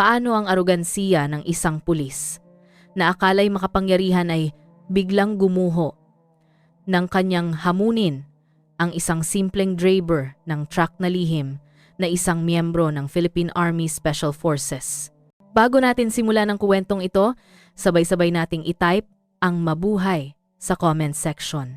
paano ang arogansiya ng isang pulis na akala'y makapangyarihan ay biglang gumuho ng kanyang hamunin ang isang simpleng driver ng truck na lihim na isang miyembro ng Philippine Army Special Forces. Bago natin simulan ang kuwentong ito, sabay-sabay nating itype ang mabuhay sa comment section.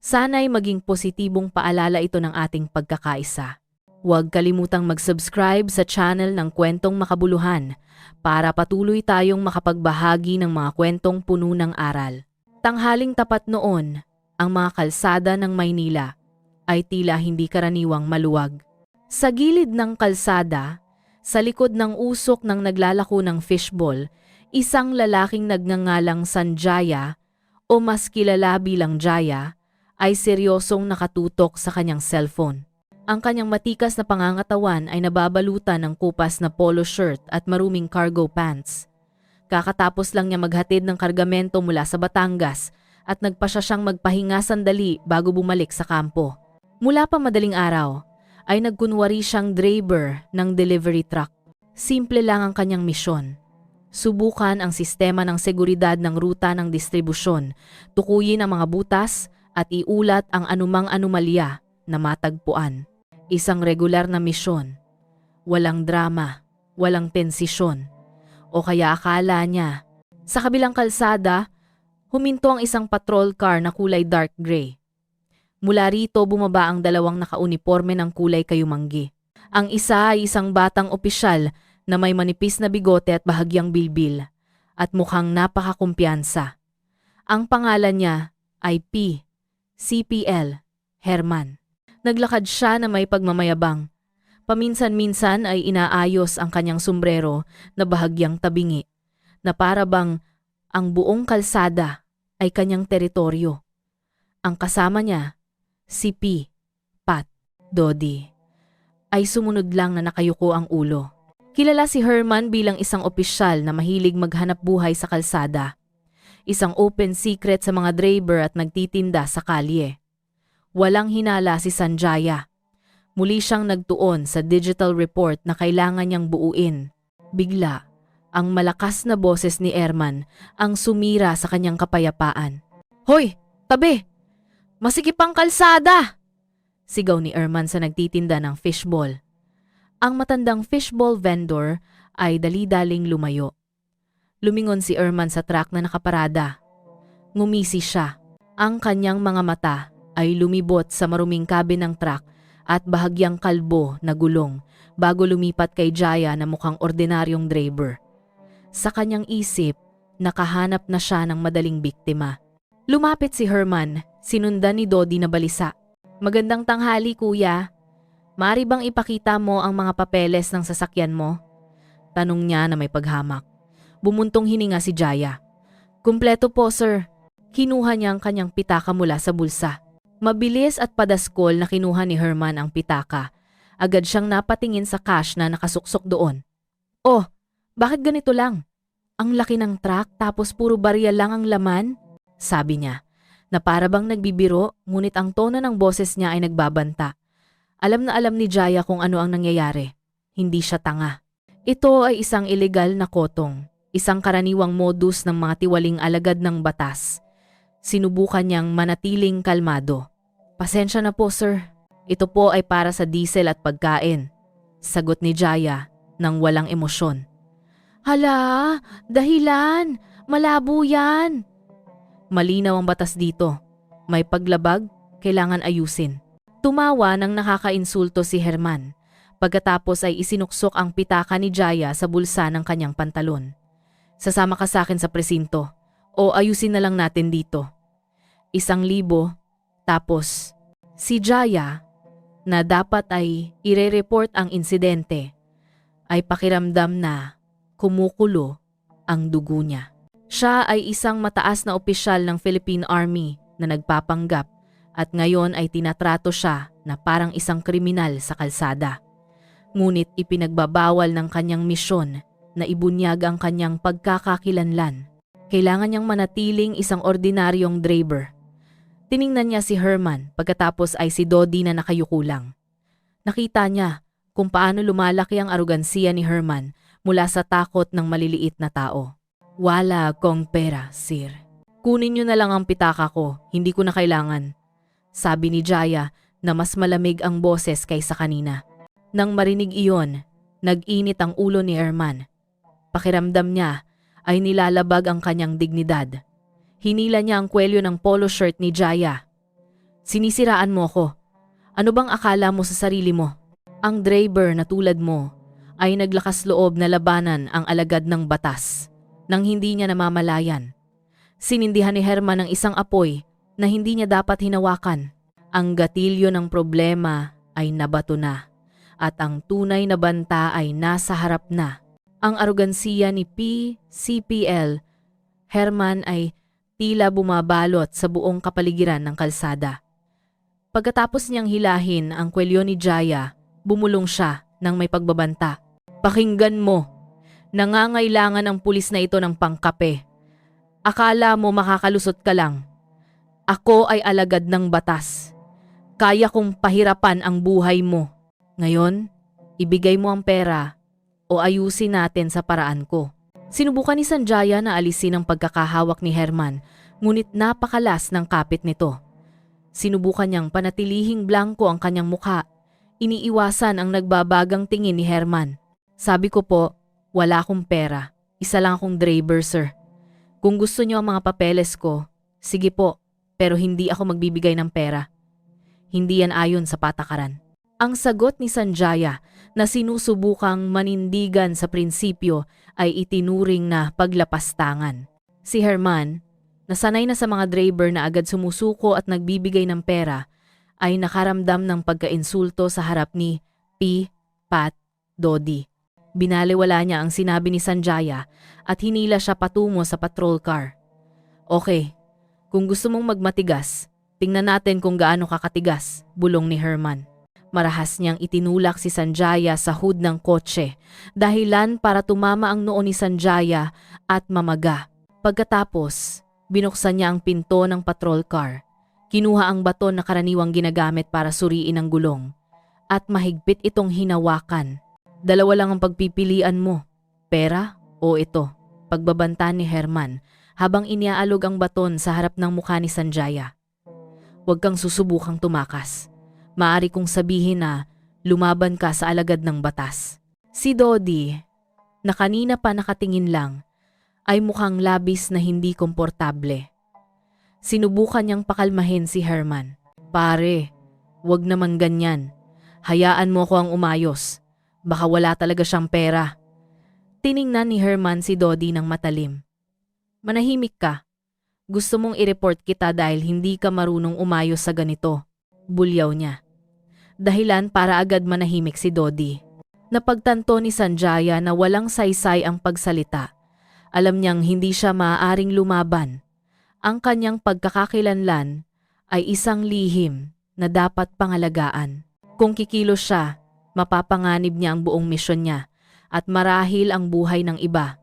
Sana'y maging positibong paalala ito ng ating pagkakaisa. Huwag kalimutang mag-subscribe sa channel ng Kwentong Makabuluhan para patuloy tayong makapagbahagi ng mga kwentong puno ng aral. Tanghaling tapat noon, ang mga kalsada ng Maynila ay tila hindi karaniwang maluwag. Sa gilid ng kalsada, sa likod ng usok ng naglalako ng fishball, isang lalaking nagngangalang Sanjaya o mas kilala bilang Jaya ay seryosong nakatutok sa kanyang cellphone. Ang kanyang matikas na pangangatawan ay nababalutan ng kupas na polo shirt at maruming cargo pants. Kakatapos lang niya maghatid ng kargamento mula sa Batangas at nagpasya siyang magpahinga sandali bago bumalik sa kampo. Mula pa madaling araw, ay nagkunwari siyang driver ng delivery truck. Simple lang ang kanyang misyon. Subukan ang sistema ng seguridad ng ruta ng distribusyon, tukuyin ang mga butas at iulat ang anumang anomalya na matagpuan. Isang regular na misyon. Walang drama, walang tensisyon. O kaya akala niya. Sa kabilang kalsada, huminto ang isang patrol car na kulay dark gray. Mula rito bumaba ang dalawang nakauniforme ng kulay kayumanggi. Ang isa ay isang batang opisyal na may manipis na bigote at bahagyang bilbil at mukhang napakakumpiyansa. Ang pangalan niya ay P. CPL Herman. Naglakad siya na may pagmamayabang. Paminsan-minsan ay inaayos ang kanyang sombrero na bahagyang tabingi, na para bang ang buong kalsada ay kanyang teritoryo. Ang kasama niya, si P, Pat, Dodi, ay sumunod lang na nakayuko ang ulo. Kilala si Herman bilang isang opisyal na mahilig maghanap buhay sa kalsada. Isang open secret sa mga driver at nagtitinda sa kalye. Walang hinala si Sanjaya. Muli siyang nagtuon sa digital report na kailangan niyang buuin. Bigla, ang malakas na boses ni Erman ang sumira sa kanyang kapayapaan. Hoy, tabi! Masikip ang kalsada! Sigaw ni Erman sa nagtitinda ng fishball. Ang matandang fishball vendor ay dali-daling lumayo. Lumingon si Erman sa truck na nakaparada. Ngumisi siya. Ang kanyang mga mata ay lumibot sa maruming cabin ng truck at bahagyang kalbo na gulong bago lumipat kay Jaya na mukhang ordinaryong driver. Sa kanyang isip, nakahanap na siya ng madaling biktima. Lumapit si Herman, sinundan ni Dodi na balisa. Magandang tanghali kuya. Mari bang ipakita mo ang mga papeles ng sasakyan mo? Tanong niya na may paghamak. Bumuntong hininga si Jaya. Kumpleto po sir. Kinuha niya ang kanyang pitaka mula sa bulsa. Mabilis at padaskol na kinuha ni Herman ang pitaka. Agad siyang napatingin sa cash na nakasuksok doon. Oh, bakit ganito lang? Ang laki ng truck tapos puro barya lang ang laman? Sabi niya, na para bang nagbibiro ngunit ang tono ng boses niya ay nagbabanta. Alam na alam ni Jaya kung ano ang nangyayari. Hindi siya tanga. Ito ay isang ilegal na kotong, isang karaniwang modus ng mga tiwaling alagad ng batas. Sinubukan niyang manatiling kalmado. Pasensya na po sir. Ito po ay para sa diesel at pagkain. Sagot ni Jaya nang walang emosyon. Hala, dahilan. Malabo yan. Malinaw ang batas dito. May paglabag, kailangan ayusin. Tumawa nang nakakainsulto si Herman. Pagkatapos ay isinuksok ang pitaka ni Jaya sa bulsa ng kanyang pantalon. Sasama ka sa akin sa presinto o ayusin na lang natin dito. Isang libo tapos, si Jaya, na dapat ay ire-report ang insidente, ay pakiramdam na kumukulo ang dugo niya. Siya ay isang mataas na opisyal ng Philippine Army na nagpapanggap at ngayon ay tinatrato siya na parang isang kriminal sa kalsada. Ngunit ipinagbabawal ng kanyang misyon na ibunyag ang kanyang pagkakakilanlan. Kailangan niyang manatiling isang ordinaryong driver Tiningnan niya si Herman pagkatapos ay si Dodi na nakayuko lang. Nakita niya kung paano lumalaki ang arogansiya ni Herman mula sa takot ng maliliit na tao. Wala akong pera, sir. Kunin niyo na lang ang pitaka ko, hindi ko na kailangan. Sabi ni Jaya na mas malamig ang boses kaysa kanina. Nang marinig iyon, nag-init ang ulo ni Herman. Pakiramdam niya ay nilalabag ang kanyang dignidad. Hinila niya ang kwelyo ng polo shirt ni Jaya. Sinisiraan mo ko. Ano bang akala mo sa sarili mo? Ang driver na tulad mo ay naglakas loob na labanan ang alagad ng batas nang hindi niya namamalayan. Sinindihan ni Herman ang isang apoy na hindi niya dapat hinawakan. Ang gatilyo ng problema ay nabato na at ang tunay na banta ay nasa harap na. Ang arogansiya ni PCPL, Herman ay tila bumabalot sa buong kapaligiran ng kalsada. Pagkatapos niyang hilahin ang kwelyo ni Jaya, bumulong siya ng may pagbabanta. Pakinggan mo, nangangailangan ang pulis na ito ng pangkape. Akala mo makakalusot ka lang. Ako ay alagad ng batas. Kaya kong pahirapan ang buhay mo. Ngayon, ibigay mo ang pera o ayusin natin sa paraan ko. Sinubukan ni Sanjaya na alisin ang pagkakahawak ni Herman, ngunit napakalas ng kapit nito. Sinubukan niyang panatilihing blanco ang kanyang mukha. Iniiwasan ang nagbabagang tingin ni Herman. Sabi ko po, wala akong pera. Isa lang akong driver, sir. Kung gusto niyo ang mga papeles ko, sige po, pero hindi ako magbibigay ng pera. Hindi yan ayon sa patakaran. Ang sagot ni Sanjaya na sinusubukang manindigan sa prinsipyo ay itinuring na paglapastangan. Si Herman, nasanay na sa mga driver na agad sumusuko at nagbibigay ng pera, ay nakaramdam ng pagkainsulto sa harap ni P. Pat Dodi. Binaliwala niya ang sinabi ni Sanjaya at hinila siya patungo sa patrol car. Okay, kung gusto mong magmatigas, tingnan natin kung gaano kakatigas, bulong ni Herman. Marahas niyang itinulak si Sanjaya sa hood ng kotse, dahilan para tumama ang noo ni Sanjaya at mamaga. Pagkatapos, binuksan niya ang pinto ng patrol car. Kinuha ang baton na karaniwang ginagamit para suriin ang gulong at mahigpit itong hinawakan. Dalawa lang ang pagpipilian mo, pera o ito, pagbabanta ni Herman habang iniaalog ang baton sa harap ng mukha ni Sanjaya. Huwag kang susubukang tumakas. Maari kong sabihin na lumaban ka sa alagad ng batas. Si Dodi, na kanina pa nakatingin lang, ay mukhang labis na hindi komportable. Sinubukan niyang pakalmahin si Herman. Pare, wag naman ganyan. Hayaan mo ko ang umayos. Baka wala talaga siyang pera. Tiningnan ni Herman si Dodi ng matalim. Manahimik ka. Gusto mong i-report kita dahil hindi ka marunong umayos sa ganito. Bulyaw niya. Dahilan para agad manahimik si Dodi. Napagtanto ni Sanjaya na walang saysay ang pagsalita. Alam niyang hindi siya maaaring lumaban. Ang kanyang pagkakakilanlan ay isang lihim na dapat pangalagaan. Kung kikilos siya, mapapanganib niya ang buong misyon niya at marahil ang buhay ng iba.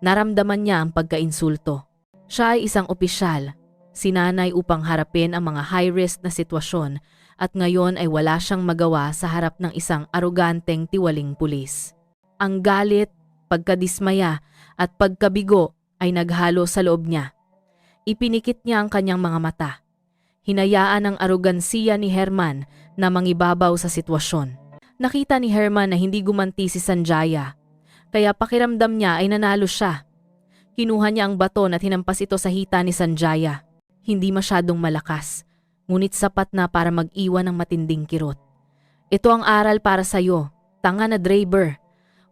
Naramdaman niya ang pagkainsulto. Siya ay isang opisyal, sinanay upang harapin ang mga high-risk na sitwasyon at ngayon ay wala siyang magawa sa harap ng isang aroganteng tiwaling pulis. Ang galit, pagkadismaya at pagkabigo ay naghalo sa loob niya. Ipinikit niya ang kanyang mga mata. Hinayaan ang arogansiya ni Herman na mangibabaw sa sitwasyon. Nakita ni Herman na hindi gumanti si Sanjaya, kaya pakiramdam niya ay nanalo siya. Kinuha niya ang baton at hinampas ito sa hita ni Sanjaya. Hindi masyadong malakas, ngunit sapat na para mag-iwan ng matinding kirot. Ito ang aral para sa'yo, tanga na driver.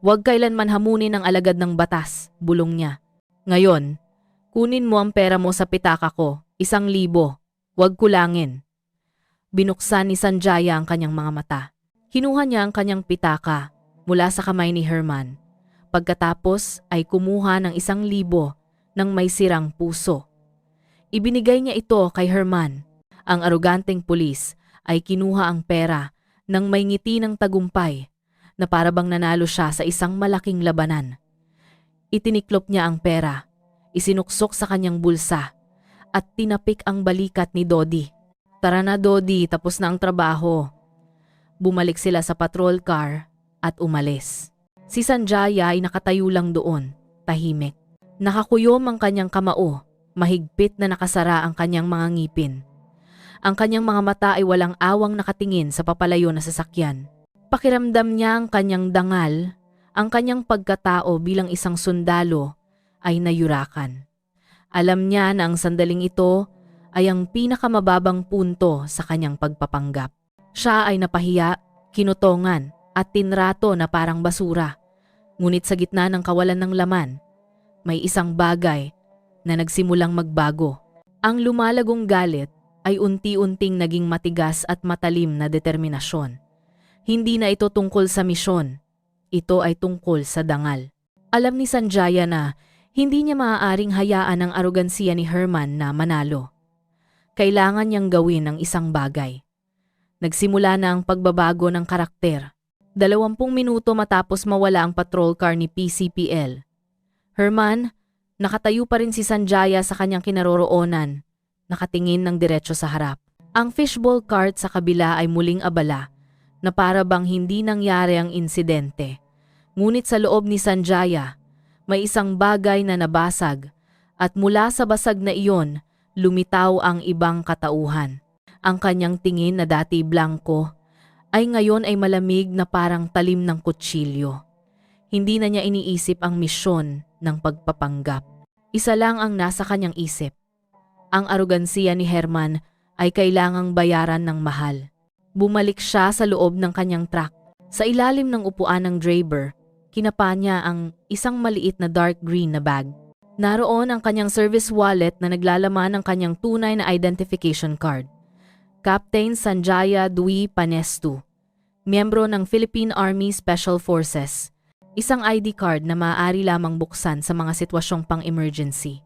Huwag kailanman hamunin ang alagad ng batas, bulong niya. Ngayon, kunin mo ang pera mo sa pitaka ko, isang libo. Huwag kulangin. Binuksan ni Sanjaya ang kanyang mga mata. Kinuha niya ang kanyang pitaka mula sa kamay ni Herman. Pagkatapos ay kumuha ng isang libo ng may sirang puso. Ibinigay niya ito kay Herman. Ang aroganteng pulis ay kinuha ang pera ng may ngiti ng tagumpay na parabang nanalo siya sa isang malaking labanan. Itiniklop niya ang pera, isinuksok sa kanyang bulsa at tinapik ang balikat ni Dodi. Tara na Dodi, tapos na ang trabaho. Bumalik sila sa patrol car at umalis. Si Sanjaya ay nakatayo lang doon, tahimik. Nakakuyom ang kanyang kamao, mahigpit na nakasara ang kanyang mga ngipin. Ang kanyang mga mata ay walang awang nakatingin sa papalayo na sasakyan. Pakiramdam niya ang kanyang dangal, ang kanyang pagkatao bilang isang sundalo ay nayurakan. Alam niya na ang sandaling ito ay ang pinakamababang punto sa kanyang pagpapanggap. Siya ay napahiya, kinutongan at tinrato na parang basura. Ngunit sa gitna ng kawalan ng laman, may isang bagay na nagsimulang magbago. Ang lumalagong galit ay unti-unting naging matigas at matalim na determinasyon. Hindi na ito tungkol sa misyon. Ito ay tungkol sa dangal. Alam ni Sanjaya na hindi niya maaaring hayaan ang arogansiya ni Herman na manalo. Kailangan niyang gawin ang isang bagay. Nagsimula na ang pagbabago ng karakter. Dalawampung minuto matapos mawala ang patrol car ni PCPL. Herman, nakatayo pa rin si Sanjaya sa kanyang kinaroroonan, nakatingin ng diretsyo sa harap. Ang fishbowl cart sa kabila ay muling abala na para bang hindi nangyari ang insidente. Ngunit sa loob ni Sanjaya, may isang bagay na nabasag at mula sa basag na iyon, lumitaw ang ibang katauhan. Ang kanyang tingin na dati blanco ay ngayon ay malamig na parang talim ng kutsilyo. Hindi na niya iniisip ang misyon ng pagpapanggap. Isa lang ang nasa kanyang isip. Ang arogansiya ni Herman ay kailangang bayaran ng mahal. Bumalik siya sa loob ng kanyang truck. Sa ilalim ng upuan ng driver, kinapa niya ang isang maliit na dark green na bag. Naroon ang kanyang service wallet na naglalaman ng kanyang tunay na identification card. Captain Sanjaya Dwi Panestu, miyembro ng Philippine Army Special Forces. Isang ID card na maaari lamang buksan sa mga sitwasyong pang-emergency.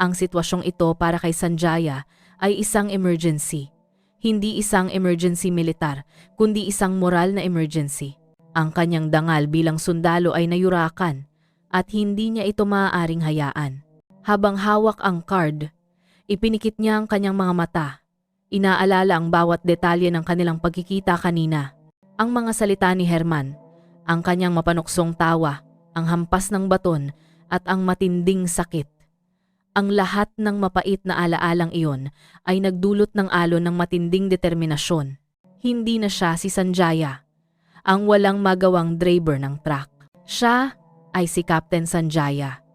Ang sitwasyong ito para kay Sanjaya ay isang emergency. Hindi isang emergency militar, kundi isang moral na emergency. Ang kanyang dangal bilang sundalo ay nayurakan at hindi niya ito maaaring hayaan. Habang hawak ang card, ipinikit niya ang kanyang mga mata. Inaalala ang bawat detalye ng kanilang pagkikita kanina. Ang mga salita ni Herman, ang kanyang mapanuksong tawa, ang hampas ng baton at ang matinding sakit. Ang lahat ng mapait na alaalang iyon ay nagdulot ng alon ng matinding determinasyon. Hindi na siya si Sanjaya, ang walang magawang driver ng truck. Siya ay si Captain Sanjaya,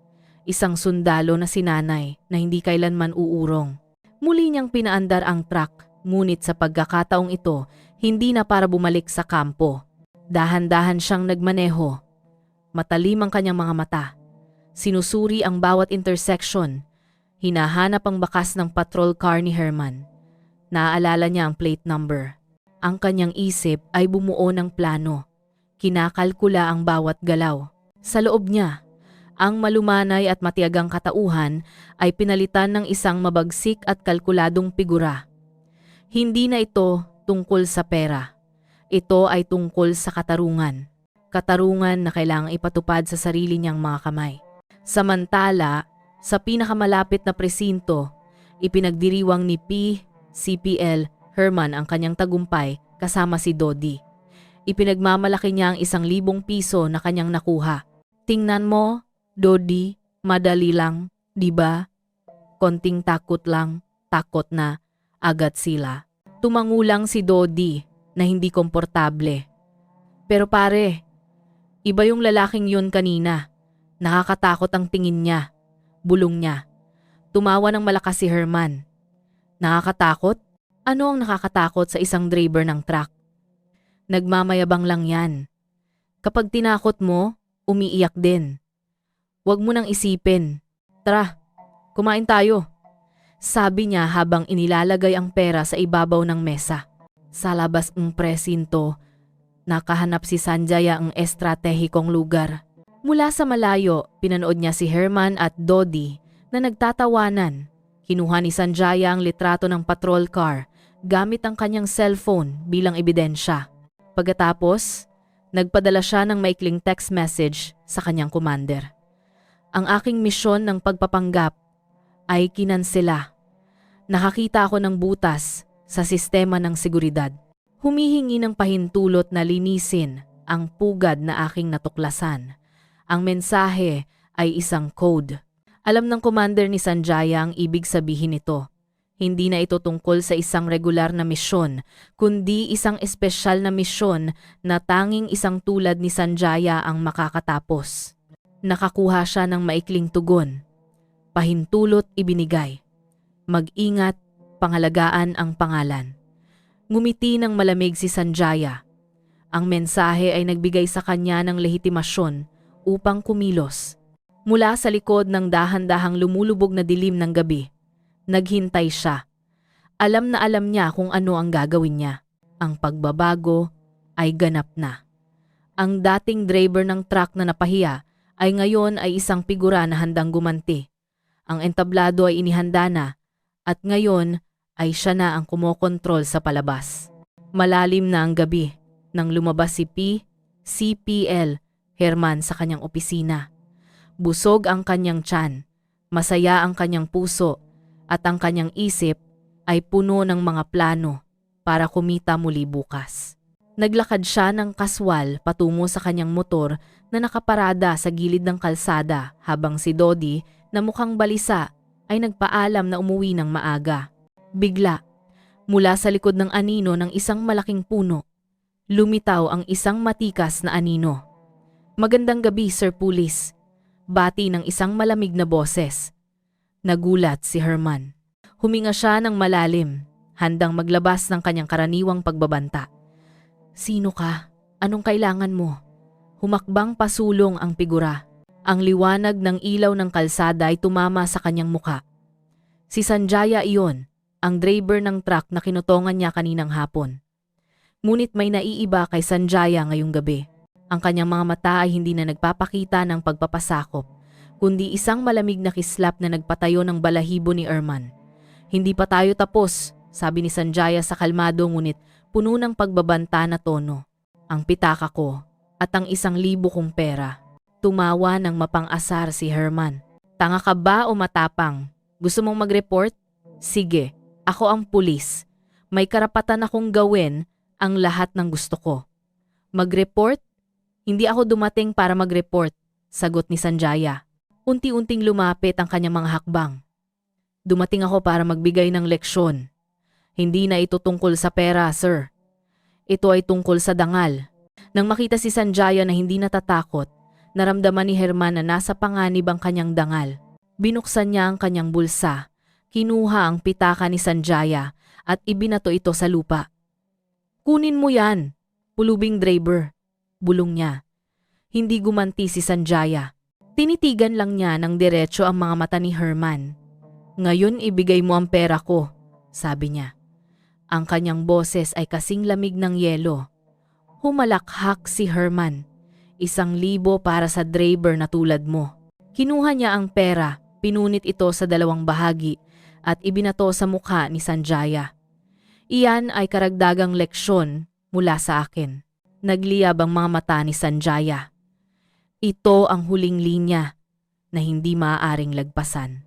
isang sundalo na sinanay na hindi kailanman uurong. Muli niyang pinaandar ang truck, ngunit sa pagkakataong ito, hindi na para bumalik sa kampo. Dahan-dahan siyang nagmaneho. Matalim ang kanyang mga mata. Sinusuri ang bawat intersection. Hinahanap ang bakas ng patrol car ni Herman. Naaalala niya ang plate number. Ang kanyang isip ay bumuo ng plano. Kinakalkula ang bawat galaw. Sa loob niya, ang malumanay at matiyagang katauhan ay pinalitan ng isang mabagsik at kalkuladong figura. Hindi na ito tungkol sa pera. Ito ay tungkol sa katarungan. Katarungan na kailangang ipatupad sa sarili niyang mga kamay. Samantala, sa pinakamalapit na presinto, ipinagdiriwang ni P. CPL Herman ang kanyang tagumpay kasama si Dodi. Ipinagmamalaki niya ang isang libong piso na kanyang nakuha. Tingnan mo, Dodi, madali lang, di ba? Konting takot lang, takot na, agad sila. Tumangulang si Dodi na hindi komportable. Pero pare, iba yung lalaking yun kanina. Nakakatakot ang tingin niya, bulong niya. Tumawa ng malakas si Herman. Nakakatakot? Ano ang nakakatakot sa isang driver ng truck? Nagmamayabang lang yan. Kapag tinakot mo, umiiyak din. Huwag mo nang isipin. Tara, kumain tayo. Sabi niya habang inilalagay ang pera sa ibabaw ng mesa. Sa labas ng presinto, nakahanap si Sanjaya ang estratehikong lugar. Mula sa malayo, pinanood niya si Herman at Dodi na nagtatawanan. Kinuha ni Sanjaya ang litrato ng patrol car gamit ang kanyang cellphone bilang ebidensya. Pagkatapos, nagpadala siya ng maikling text message sa kanyang commander. Ang aking misyon ng pagpapanggap ay kinansela. Nakakita ako ng butas sa sistema ng seguridad. Humihingi ng pahintulot na linisin ang pugad na aking natuklasan. Ang mensahe ay isang code. Alam ng commander ni Sanjaya ang ibig sabihin nito. Hindi na ito tungkol sa isang regular na misyon, kundi isang espesyal na misyon na tanging isang tulad ni Sanjaya ang makakatapos. Nakakuha siya ng maikling tugon. Pahintulot ibinigay. Mag-ingat, pangalagaan ang pangalan. Ngumiti ng malamig si Sanjaya. Ang mensahe ay nagbigay sa kanya ng lehitimasyon upang kumilos. Mula sa likod ng dahan-dahang lumulubog na dilim ng gabi, naghintay siya. Alam na alam niya kung ano ang gagawin niya. Ang pagbabago ay ganap na. Ang dating driver ng truck na napahiya ay ngayon ay isang figura na handang gumanti. Ang entablado ay inihanda na at ngayon ay siya na ang kumokontrol sa palabas. Malalim na ang gabi nang lumabas si P, CPL, Herman sa kanyang opisina. Busog ang kanyang tiyan, masaya ang kanyang puso at ang kanyang isip ay puno ng mga plano para kumita muli bukas. Naglakad siya ng kaswal patungo sa kanyang motor na nakaparada sa gilid ng kalsada habang si Dodi na mukhang balisa ay nagpaalam na umuwi ng maaga. Bigla, mula sa likod ng anino ng isang malaking puno, lumitaw ang isang matikas na anino. Magandang gabi, Sir Pulis. Bati ng isang malamig na boses. Nagulat si Herman. Huminga siya ng malalim, handang maglabas ng kanyang karaniwang pagbabanta. Sino ka? Anong kailangan mo? Humakbang pasulong ang figura. Ang liwanag ng ilaw ng kalsada ay tumama sa kanyang muka. Si Sanjaya iyon, ang driver ng truck na kinutongan niya kaninang hapon. Ngunit may naiiba kay Sanjaya ngayong gabi. Ang kanyang mga mata ay hindi na nagpapakita ng pagpapasakop, kundi isang malamig na kislap na nagpatayo ng balahibo ni Erman. Hindi pa tayo tapos, sabi ni Sanjaya sa kalmado ngunit puno ng pagbabanta na tono. Ang pitaka ko at ang isang libo kong pera. Tumawa ng mapang-asar si Herman. Tanga ka ba o matapang? Gusto mong mag-report? Sige, ako ang pulis. May karapatan akong gawin ang lahat ng gusto ko. Mag-report? Hindi ako dumating para mag-report, sagot ni Sanjaya. Unti-unting lumapit ang kanyang mga hakbang. Dumating ako para magbigay ng leksyon. Hindi na ito tungkol sa pera, sir. Ito ay tungkol sa dangal. Nang makita si Sanjaya na hindi natatakot, naramdaman ni Herman na nasa panganib ang kanyang dangal. Binuksan niya ang kanyang bulsa, kinuha ang pitaka ni Sanjaya at ibinato ito sa lupa. Kunin mo yan, pulubing driver, bulong niya. Hindi gumanti si Sanjaya. Tinitigan lang niya ng diretso ang mga mata ni Herman. Ngayon ibigay mo ang pera ko, sabi niya. Ang kanyang boses ay kasing lamig ng yelo. Humalakhak si Herman. Isang libo para sa driver na tulad mo. Kinuha niya ang pera, pinunit ito sa dalawang bahagi at ibinato sa mukha ni Sanjaya. Iyan ay karagdagang leksyon mula sa akin. Nagliyab ang mga mata ni Sanjaya. Ito ang huling linya na hindi maaaring lagpasan.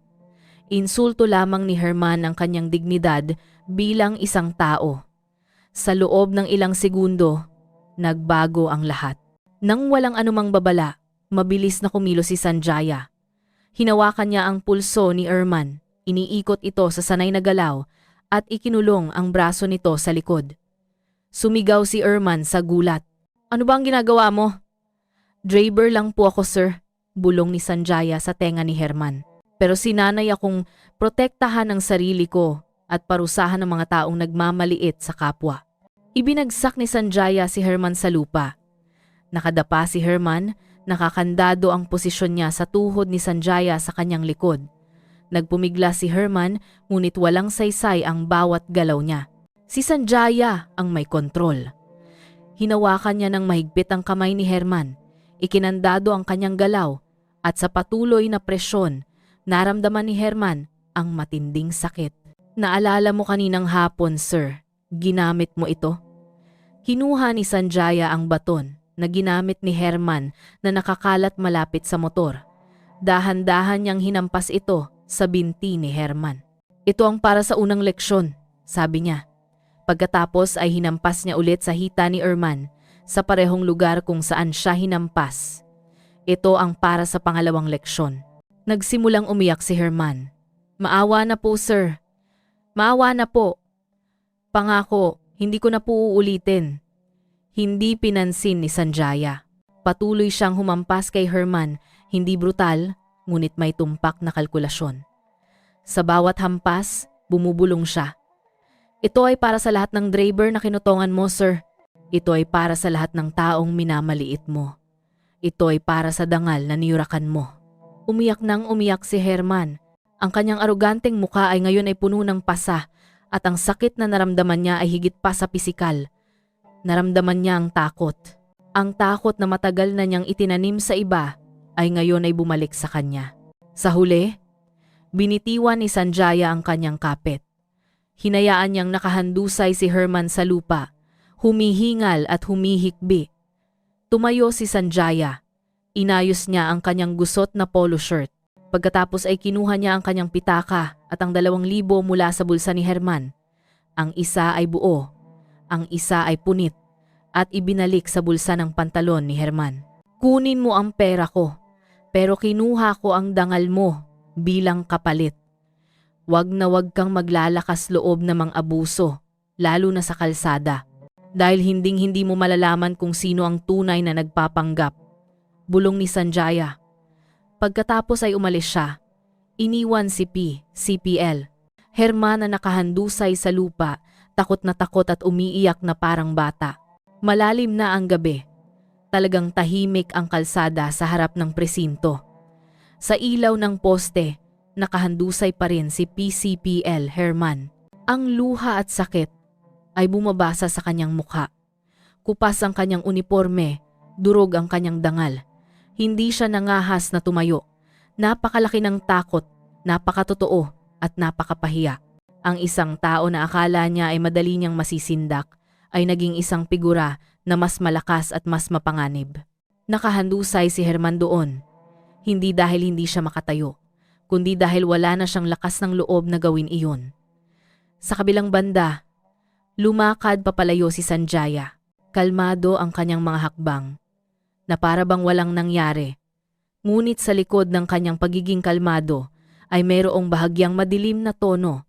Insulto lamang ni Herman ang kanyang dignidad bilang isang tao. Sa loob ng ilang segundo, nagbago ang lahat. Nang walang anumang babala, mabilis na kumilos si Sanjaya. Hinawakan niya ang pulso ni Erman, iniikot ito sa sanay na galaw at ikinulong ang braso nito sa likod. Sumigaw si Erman sa gulat. Ano ba ang ginagawa mo? Driver lang po ako sir, bulong ni Sanjaya sa tenga ni Herman. Pero sinanay akong protektahan ang sarili ko at parusahan ng mga taong nagmamaliit sa kapwa. Ibinagsak ni Sanjaya si Herman sa lupa. Nakadapa si Herman, nakakandado ang posisyon niya sa tuhod ni Sanjaya sa kanyang likod. Nagpumigla si Herman ngunit walang saysay ang bawat galaw niya. Si Sanjaya ang may kontrol. Hinawakan niya ng mahigpit ang kamay ni Herman. Ikinandado ang kanyang galaw at sa patuloy na presyon, naramdaman ni Herman ang matinding sakit. Naalala mo kaninang hapon, sir. Ginamit mo ito? Kinuha ni Sanjaya ang baton na ginamit ni Herman na nakakalat malapit sa motor. Dahan-dahan niyang hinampas ito sa binti ni Herman. Ito ang para sa unang leksyon, sabi niya. Pagkatapos ay hinampas niya ulit sa hita ni Erman. sa parehong lugar kung saan siya hinampas. Ito ang para sa pangalawang leksyon. Nagsimulang umiyak si Herman. Maawa na po, sir. Maawa na po. Pangako, hindi ko na po uulitin. Hindi pinansin ni Sanjaya. Patuloy siyang humampas kay Herman, hindi brutal, ngunit may tumpak na kalkulasyon. Sa bawat hampas, bumubulong siya. Ito ay para sa lahat ng driver na kinutongan mo, sir. Ito ay para sa lahat ng taong minamaliit mo. Ito ay para sa dangal na niyurakan mo. Umiyak nang umiyak si Herman. Ang kanyang aruganteng muka ay ngayon ay puno ng pasa at ang sakit na naramdaman niya ay higit pa sa pisikal. Naramdaman niya ang takot. Ang takot na matagal na niyang itinanim sa iba ay ngayon ay bumalik sa kanya. Sa huli, binitiwan ni Sanjaya ang kanyang kapit. Hinayaan niyang nakahandusay si Herman sa lupa, humihingal at humihikbi. Tumayo si Sanjaya. Inayos niya ang kanyang gusot na polo shirt. Pagkatapos ay kinuha niya ang kanyang pitaka at ang dalawang libo mula sa bulsa ni Herman. Ang isa ay buo, ang isa ay punit at ibinalik sa bulsa ng pantalon ni Herman. Kunin mo ang pera ko, pero kinuha ko ang dangal mo bilang kapalit. Wag na wag kang maglalakas loob na mang abuso, lalo na sa kalsada dahil hinding hindi mo malalaman kung sino ang tunay na nagpapanggap. Bulong ni Sanjaya. Pagkatapos ay umalis siya. Iniwan si P, CPL. Herman na nakahandusay sa lupa, takot na takot at umiiyak na parang bata. Malalim na ang gabi. Talagang tahimik ang kalsada sa harap ng presinto. Sa ilaw ng poste, nakahandusay pa rin si PCPL Herman. Ang luha at sakit ay bumabasa sa kanyang mukha. Kupas ang kanyang uniforme, durog ang kanyang dangal. Hindi siya nangahas na tumayo. Napakalaki ng takot, napakatotoo at napakapahiya. Ang isang tao na akala niya ay madali niyang masisindak ay naging isang figura na mas malakas at mas mapanganib. Nakahandusay si Herman doon. Hindi dahil hindi siya makatayo, kundi dahil wala na siyang lakas ng loob na gawin iyon. Sa kabilang banda, Lumakad papalayo si Sanjaya. Kalmado ang kanyang mga hakbang, na para bang walang nangyari. Ngunit sa likod ng kanyang pagiging kalmado ay mayroong bahagyang madilim na tono.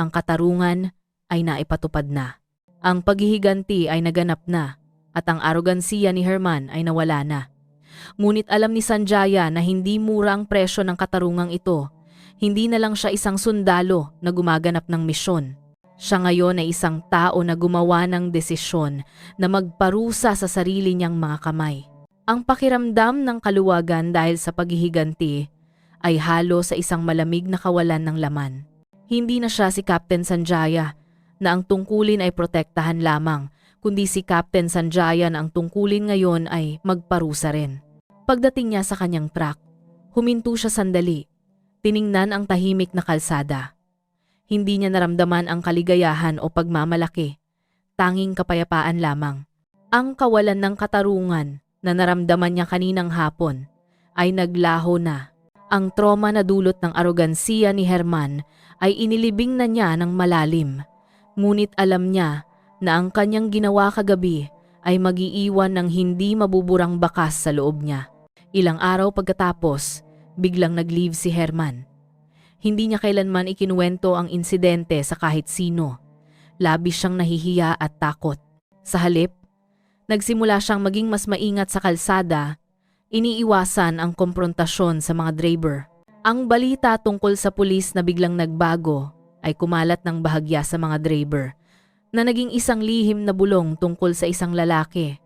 Ang katarungan ay naipatupad na. Ang paghihiganti ay naganap na at ang arogansiya ni Herman ay nawala na. Ngunit alam ni Sanjaya na hindi mura ang presyo ng katarungang ito. Hindi na lang siya isang sundalo na gumaganap ng misyon. Siya ngayon ay isang tao na gumawa ng desisyon na magparusa sa sarili niyang mga kamay. Ang pakiramdam ng kaluwagan dahil sa paghihiganti ay halo sa isang malamig na kawalan ng laman. Hindi na siya si Captain Sanjaya na ang tungkulin ay protektahan lamang, kundi si Captain Sanjaya na ang tungkulin ngayon ay magparusa rin. Pagdating niya sa kanyang truck, huminto siya sandali. Tiningnan ang tahimik na kalsada. Hindi niya naramdaman ang kaligayahan o pagmamalaki. Tanging kapayapaan lamang. Ang kawalan ng katarungan na naramdaman niya kaninang hapon ay naglaho na. Ang trauma na dulot ng arogansiya ni Herman ay inilibing na niya ng malalim. Ngunit alam niya na ang kanyang ginawa kagabi ay magiiwan ng hindi mabuburang bakas sa loob niya. Ilang araw pagkatapos, biglang nag-leave si Herman. Hindi niya kailanman ikinuwento ang insidente sa kahit sino. Labis siyang nahihiya at takot. Sa halip, nagsimula siyang maging mas maingat sa kalsada, iniiwasan ang komprontasyon sa mga driver. Ang balita tungkol sa pulis na biglang nagbago ay kumalat ng bahagya sa mga driver na naging isang lihim na bulong tungkol sa isang lalaki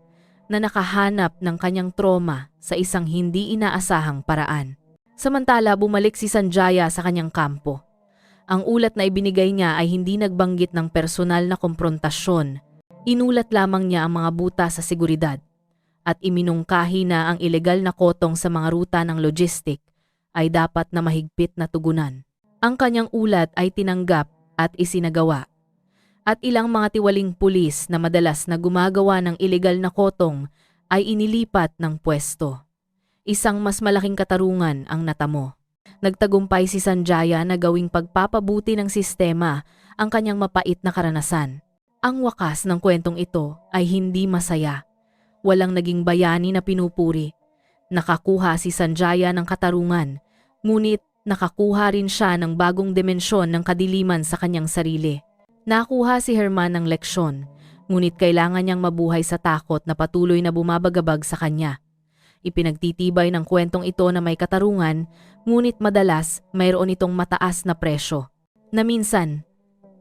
na nakahanap ng kanyang trauma sa isang hindi inaasahang paraan. Samantala bumalik si Sanjaya sa kanyang kampo. Ang ulat na ibinigay niya ay hindi nagbanggit ng personal na komprontasyon. Inulat lamang niya ang mga buta sa seguridad at iminungkahi na ang ilegal na kotong sa mga ruta ng logistic ay dapat na mahigpit na tugunan. Ang kanyang ulat ay tinanggap at isinagawa. At ilang mga tiwaling pulis na madalas na gumagawa ng ilegal na kotong ay inilipat ng pwesto. Isang mas malaking katarungan ang natamo. Nagtagumpay si Sanjaya na gawing pagpapabuti ng sistema ang kanyang mapait na karanasan. Ang wakas ng kwentong ito ay hindi masaya. walang naging bayani na pinupuri. Nakakuha si Sanjaya ng katarungan, ngunit nakakuha rin siya ng bagong dimensyon ng kadiliman sa kanyang sarili. Nakuha si Herman ng leksyon, ngunit kailangan niyang mabuhay sa takot na patuloy na bumabagabag sa kanya. Ipinagtitibay ng kwentong ito na may katarungan, ngunit madalas mayroon itong mataas na presyo. Na minsan,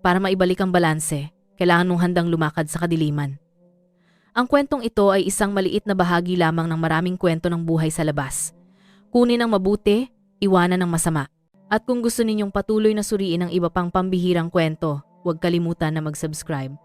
para maibalik ang balanse, kailangan mong handang lumakad sa kadiliman. Ang kwentong ito ay isang maliit na bahagi lamang ng maraming kwento ng buhay sa labas. Kunin ang mabuti, iwanan ang masama. At kung gusto ninyong patuloy na suriin ang iba pang pambihirang kwento, huwag kalimutan na mag-subscribe.